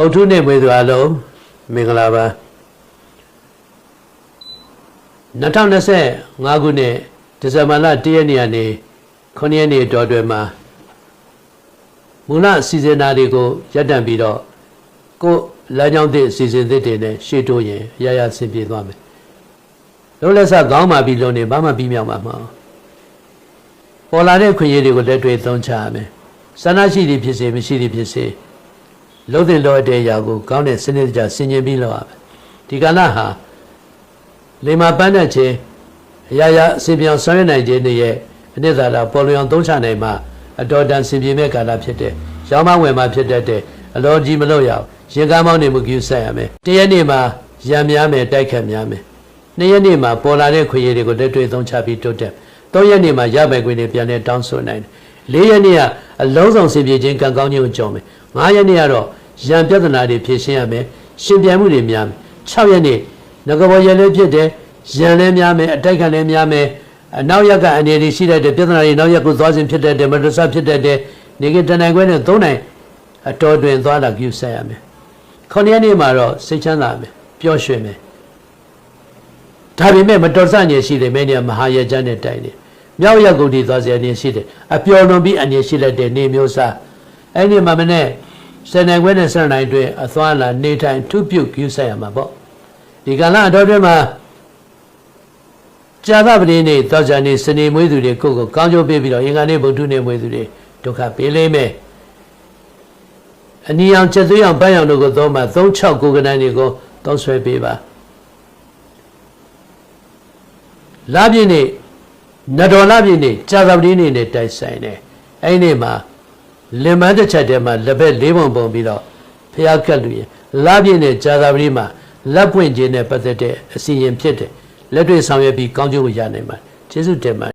ပုထုနဲ့မွေသူအလုံးမင်္ဂလာပါ2025ခုနှစ်ဒီဇင်ဘာလ1ရက်နေ့ကနေ9ရက်နေ့တော်တွင်မှာမူလအစီအစဉ်ဓာတ်တွေကိုရပ်တန့်ပြီးတော့ကိုယ်လမ်းကြောင်းသစ်အစီအစဉ်သစ်တွေနဲ့ရှေ့တိုးရင်ရရဆင်ပြေသွားမယ်လုံးလက်ဆက်ခေါင်းမာပြီးလုံးနေဘာမှပြီးမြောက်မှာမဟုတ်ပေါ်လာတဲ့ခွင့်ရည်တွေကိုလက်တွေ့သုံးချရမယ်ဆန္ဒရှိသည်ဖြစ်စေမရှိသည်ဖြစ်စေ လုံးတဲ့လောတဲ့အရာကိုကောင်းတဲ့စနစ်တကျဆင်ခြင်ပြီးလုပ်ရမယ်ဒီကဏ္ဍဟာလေမာပန်းတဲ့ခြင်းအရာရာအစီပြောင်ဆွမ်းရနိုင်ခြင်းတွေရဲ့အနှစ်သာရပေါ်လွင်အောင်သုံးချနိုင်မှအတော်တန်ဆင်ပြေမဲ့ကာလဖြစ်တဲ့ရောင်းမဝင်မှာဖြစ်တတ်တဲ့အလောကြီးမလို့ရအောင်ရင်ကားမောင်းနေမှုပြုဆက်ရမယ်တရက်နေ့မှာရံများမယ်တိုက်ခတ်များမယ်နှစ်ရက်နေ့မှာပေါ်လာတဲ့ခွေရည်တွေကိုလက်တွေ့သုံးချပြီးတိုးတက်သုံးရက်နေ့မှာရပိုင်ခွင့်တွေပြန်လဲတောင်းဆိုနိုင်တယ်လေးရက်နေ့ကအလုံးစုံဆင်ပြေခြင်းကံကောင်းခြင်းကိုကြော်မယ်ငါးရက်နေ့ကတော့ ရံပြဿနာတွေဖြေရှင်းရမယ်ရှင်ပြန်မှုတွေများမယ်6ရက်နေ့ငကဘောရလည်းဖြစ်တယ်ရံလည်းများမယ်အတိုက်ခံလည်းများမယ်အနောက်ရက်ကအအနေတွေရှိတတ်တဲ့ပြဿနာတွေနောက်ရက်ကိုသွားခြင်းဖြစ်တတ်တယ်မတော်ဆဖြစ်တတ်တယ်နေကတနိုင်ခွဲနဲ့သုံးနိုင်အတော်တွင်သွားလာပြုဆက်ရမယ်ခုနှစ်ရက်နေ့မှာတော့စိတ်ချမ်းသာမယ်ပျော်ရွှင်မယ်ဒါပေမဲ့မတော်ဆညင်ရှိတယ်မဲနေမဟာရကျမ်းနဲ့တိုင်တယ်မြောက်ရက်ကုန်ဒီသွားစရာနေရှိတယ်အပျော်လွန်ပြီးအနေရှိလက်တဲ့နေမျိုးစားအဲ့ဒီမှာမနဲ့ စနေခွဲနဲ့စနေနိုင်တွင်အသွားလာနေထိုင်ထုပြုတ်ပြုဆက်ရမှာပေါ့ဒီကလာအတော်တွင်မှာကြာသပတေးနေ့တောက်ကြနေ့စနေမွေးသူတွေကိုယ့်ကိုကောင်းကျိုးပေးပြီးတော့အင်္ဂါနေ့ဗုဒ္ဓနေ့မွေးသူတွေဒုက္ခပေးလိမ့်မယ်အနီအောင်ချက်သွေးအောင်ပန်းရောင်တို့ကိုသုံးမှာ36ကိုကနန်းတွေကိုသုံးဆွဲပေးပါလာပြည့်နေ့နတော်လာပြည့်နေ့ကြာသပတေးနေ့နဲ့တိုက်ဆိုင်တယ်အဲ့ဒီနေ့မှာ လင်မန်းတစ်ချက်တည်းမှာလက်ဘက်လေးပုံပုံပြီးတော့ဖျားကက်လူရင်လာပြည့်နေ့ကြာသပတေးမှာလက်ပွင့်ခြင်းနဲ့ပတ်သက်တဲ့အစီရင်ဖြစ်တယ်လက်တွေ့ဆောင်ရွက်ပြီးကောင်းကျိုးကိုရနိုင်မှာကျေးဇူးတင်ပါ